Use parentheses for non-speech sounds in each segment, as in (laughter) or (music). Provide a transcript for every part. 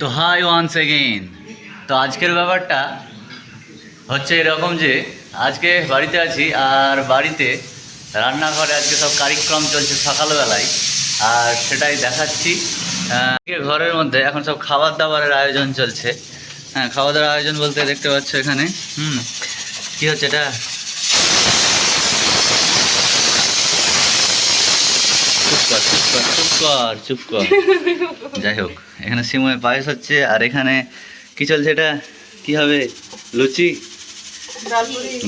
তো high once again তো আজকের ব্যাপারটা হচ্ছে এরকম যে, আজকে বাড়িতে আছি আর বাড়িতে রান্নাঘরে আজকে সব কার্যক্রম চলছে সকালবেলায়। আর সেটাই দেখাচ্ছি। ঘরের মধ্যে এখন সব খাবার দাবারের আয়োজন চলছে। হ্যাঁ খাওয়া দাওয়ার আয়োজন বলতে দেখতে পাচ্ছ এখানে। হুম, কী হচ্ছে এটা চুপ কর চুপ কর চুপ কর। (laughs) যাই হোক এখানে সিময়ে পায়েস হচ্ছে আর এখানে কি চলছে এটা? কি হবে? লুচি?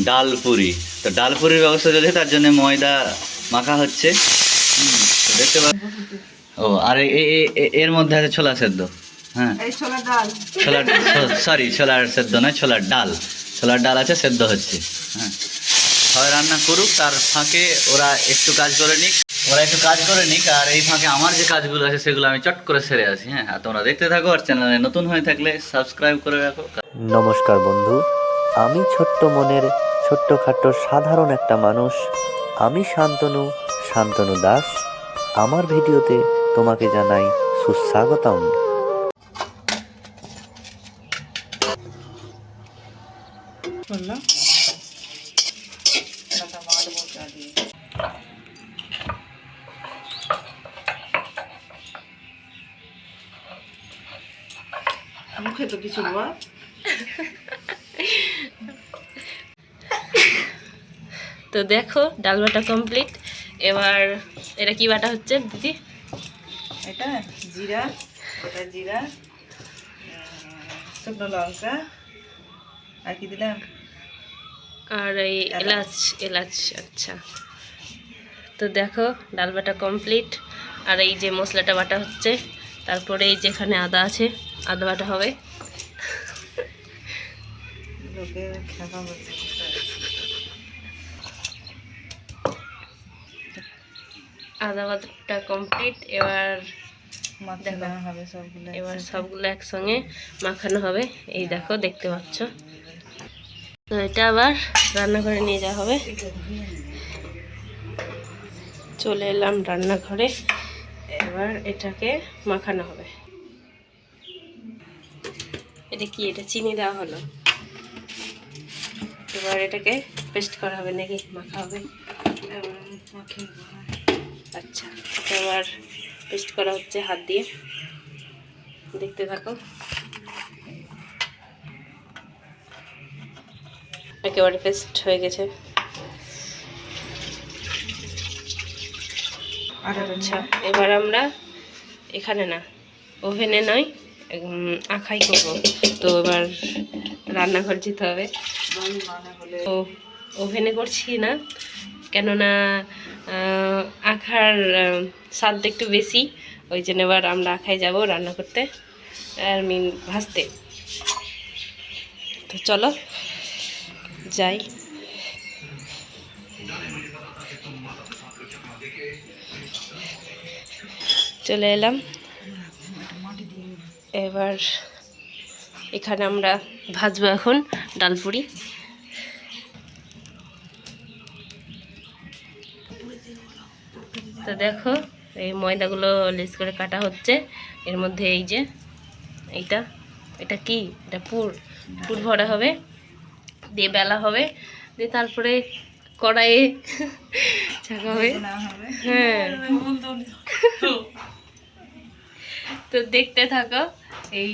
ডাল পুরি তো ডাল পুরির ব্যবস্থা চলছে তার জন্য ময়দা মাখা হচ্ছে। দেখতে পা ও আর এর মধ্যে আছে ছোলা সেদ্ধ হ্যাঁ। ছোলা ছোলার সরি ছোলার সেদ্ধ নয় ছোলার ডাল। ছোলার ডাল আছে সেদ্ধ হচ্ছে হ্যাঁ। সবাই রান্না করুক তার ফাঁকে ওরা একটু কাজ করে নিক। ওরা একটু কাজ করে নিক আর এই ফাঁকে আমার যে কাজগুলো আছে সেগুলো আমি চট করে সেরে আসি হ্যাঁ? আর তোমরা দেখতে থাকো আর চ্যানেলে নতুন হয়ে থাকলে সাবস্ক্রাইব করে রাখো। নমস্কার বন্ধু আমি ছোট্ট মনের ছোট্টখাট্ট সাধারণ একটা মানুষ। আমি শান্তনু শান্তনু দাস। আমার ভিডিওতে তোমাকে জানাই সুস্বাগতম। মুখে তো কিছু বল তো দেখো ডাল বাটা কমপ্লিট এবার এটা কি বাটা হচ্ছে দিদি? এটা জিরা এটা জিরা শুকনো লঙ্কা আর কি দিলাম? আর এই এলাচ এলাচ আচ্ছা। তো দেখো ডাল বাটা কমপ্লিট আর এই যে মশলাটা বাটা হচ্ছে তারপরে এই যেখানে আদা আছে আদা বাটা হবে। খাওয়া হচ্ছে আদা বাটা কমপ্লিট এবার মাখতে হবে সবগুলো এবার সবগুলো একসঙ্গে মাখানো হবে এই দেখো দেখতে পাচ্ছ। তো এটা আবার রান্নাঘরে নিয়ে যাওয়া হবে। চলে এলাম রান্নাঘরে এবার এটাকে মাখানো হবে। এটা কি এটা চিনি দেওয়া হলো? এবার এটাকে পেস্ট করা হবে নাকি মাখা হবে। আচ্ছা এটা আবার পেস্ট করা হচ্ছে হাত দিয়ে। দেখতে থাকো। একেবারে পেস্ট হয়ে গেছে। আচ্ছা এবার আমরা এখানে না, ওভেনে নয় আখাই করব। তো এবার রান্নাঘর যেতে হবে। তো ওভেনে করছি না, কেননা আখার স্বাদটা একটু বেশি, ওই জন্য এবার আমরা আখায় যাব রান্না করতে, আর মিন ভাজতে। তো চলো, যাই। চলে এলাম। এবার এখানে আমরা ভাজবো এখন ডালপুরি তো দেখো এই ময়দাগুলো লেস করে কাটা হচ্ছে। এর মধ্যে এই যে এইটা এটা কি? এটা পুর পুর ভরা হবে দিয়ে বেলা হবে দিয়ে তারপরে কড়াইয়ে (laughs) ছাকা হবে। হবে। হ্যাঁ। তো দেখতে থাকো এই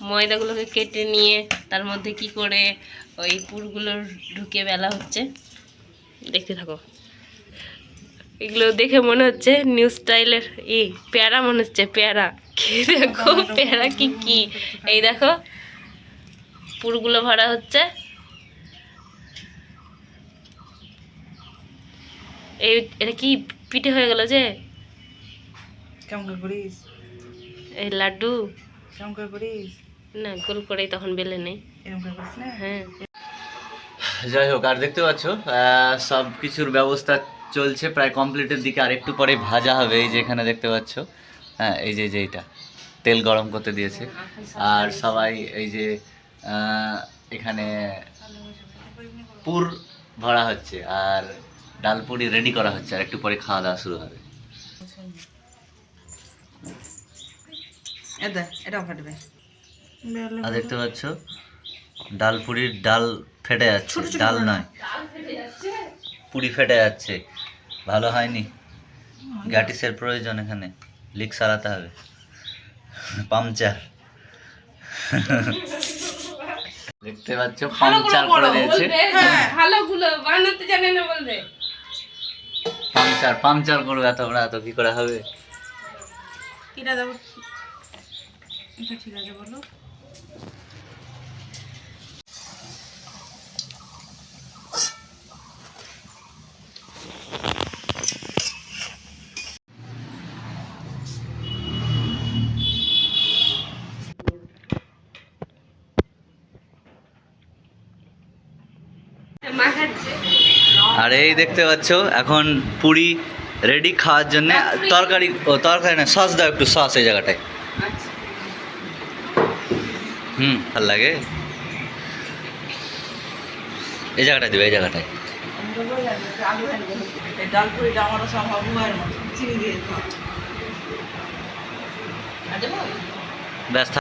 ময়দাগুলোকে কেটে নিয়ে তার মধ্যে কি করে ওই পুরগুলো ঢুকে বেলা হচ্ছে। দেখতে থাকো। এগুলো দেখে মনে হচ্ছে নিউ স্টাইলের ই পেয়ারা মনে হচ্ছে পেয়ারা। খেয়ে দেখো পেয়ারা কি কি? এই দেখো পুরগুলো ভরা হচ্ছে। এই এটা কি পিঠে হয়ে গেল যে? কেমন করে করিস? এই লাড্ডু। কেমন করে করিস? না গোল করে তখন বেলে নেই। হ্যাঁ। যাই হোক আর দেখতে পাচ্ছ সব কিছুর ব্যবস্থা চলছে প্রায় কমপ্লিটের দিকে। আর একটু পরে ভাজা হবে এই যে এখানে দেখতে পাচ্ছ। হ্যাঁ এই যে যে এইটা। তেল গরম করতে দিয়েছে। আর সবাই এই যে এখানে পুর ভরা হচ্ছে আর ডালপুরি রেডি করা হচ্ছে আর একটু পরে খাওয়া দাওয়া শুরু হবে। এটা এটাও ফাটবে। আর দেখতে পাচ্ছ ডাল পুরির ডাল ফেটে যাচ্ছে ডাল নয়। পুরি ফেটে যাচ্ছে। ভালো হয়নি। গ্যাটিসের প্রয়োজন এখানে। লিক সারাতে হবে। পাংচার দেখতে পাচ্ছ পাংচার করে দিয়েছে। ভালোগুলো বানাতে জানে না বলবে। পাংচার পাংচার করবে এত বড় এত কি করে হবে? কিটা দেবো। ঠিক আছে বলো। আর এই দেখতে পাচ্ছ এখন পুরি রেডি খাওয়ার জন্য তরকারি ও তরকারি না সস দাও একটু সস এই জায়গাটায়। হুম। ভালো লাগে? এই জায়গাটায় দেবে এই জায়গাটায়। আমি